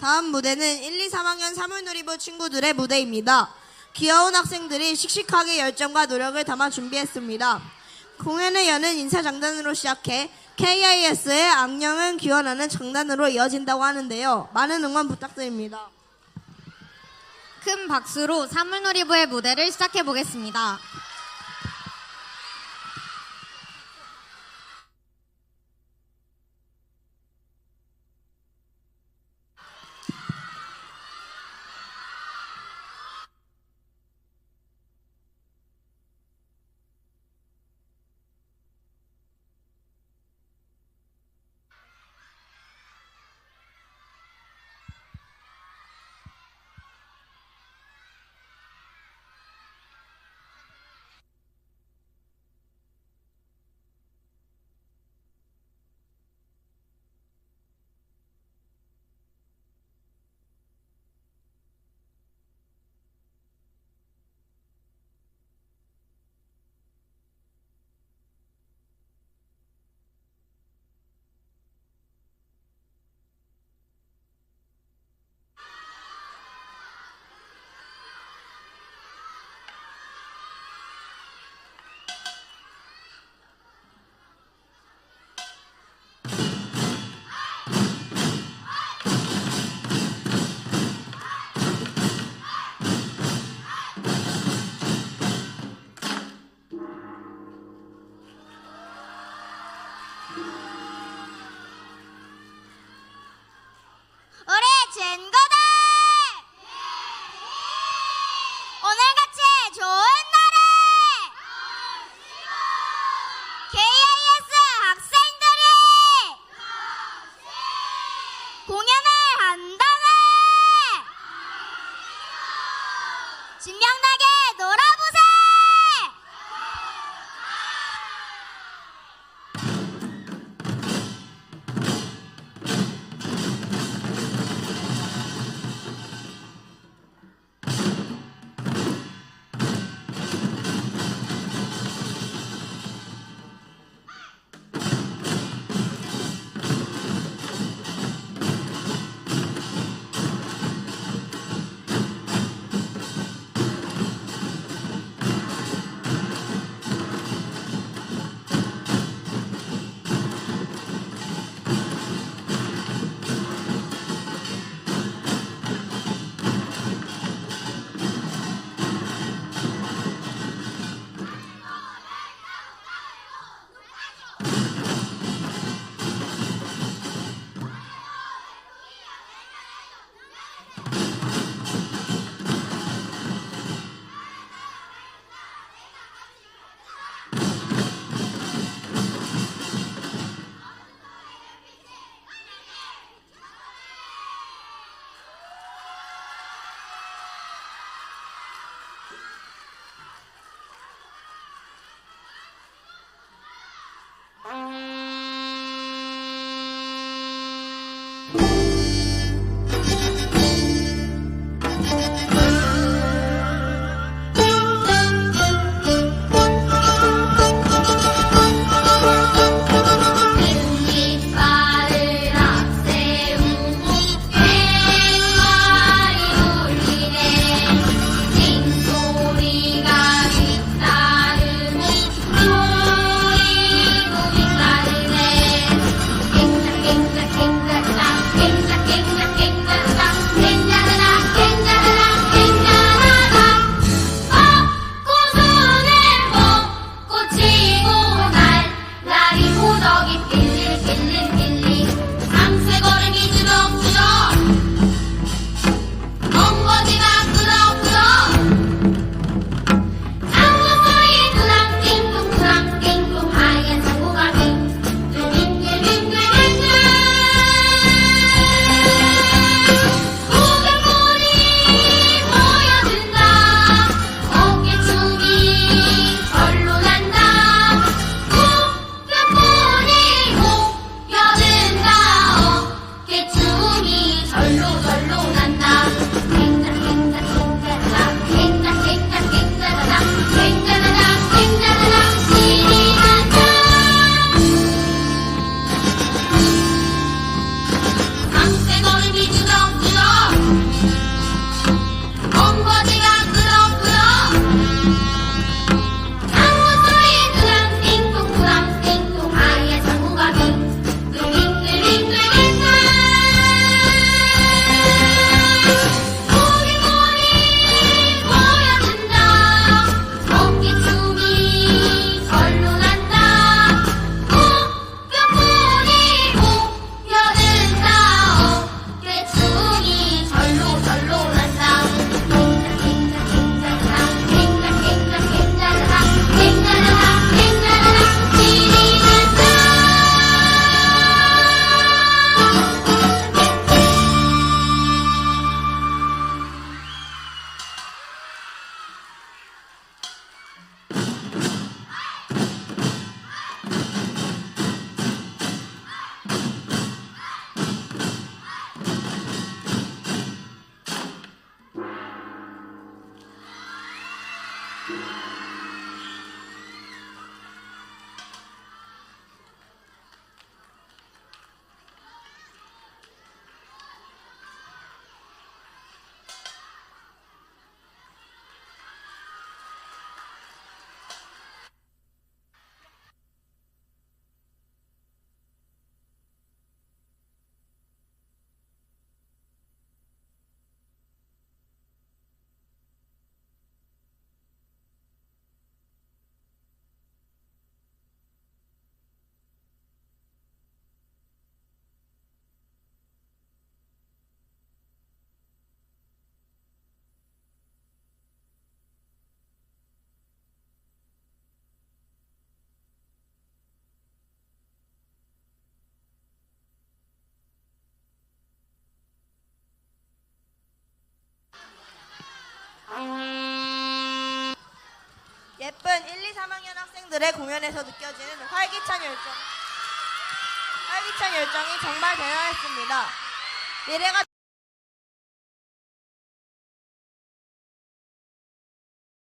다음 무대는 1, 2, 3학년 사물놀이부 친구들의 무대입니다. 귀여운 학생들이 씩씩하게 열정과 노력을 담아 준비했습니다. 공연을 여는 인사 장단으로 시작해 KIS의 악령은 기원하는 장단으로 이어진다고 하는데요. 많은 응원 부탁드립니다. 큰 박수로 사물놀이부의 무대를 시작해 보겠습니다. 예쁜 1, 2, 3학년 학생들의 공연에서 느껴지는 활기찬 열정. 활기찬 열정이 정말 대단했습니다. 미래가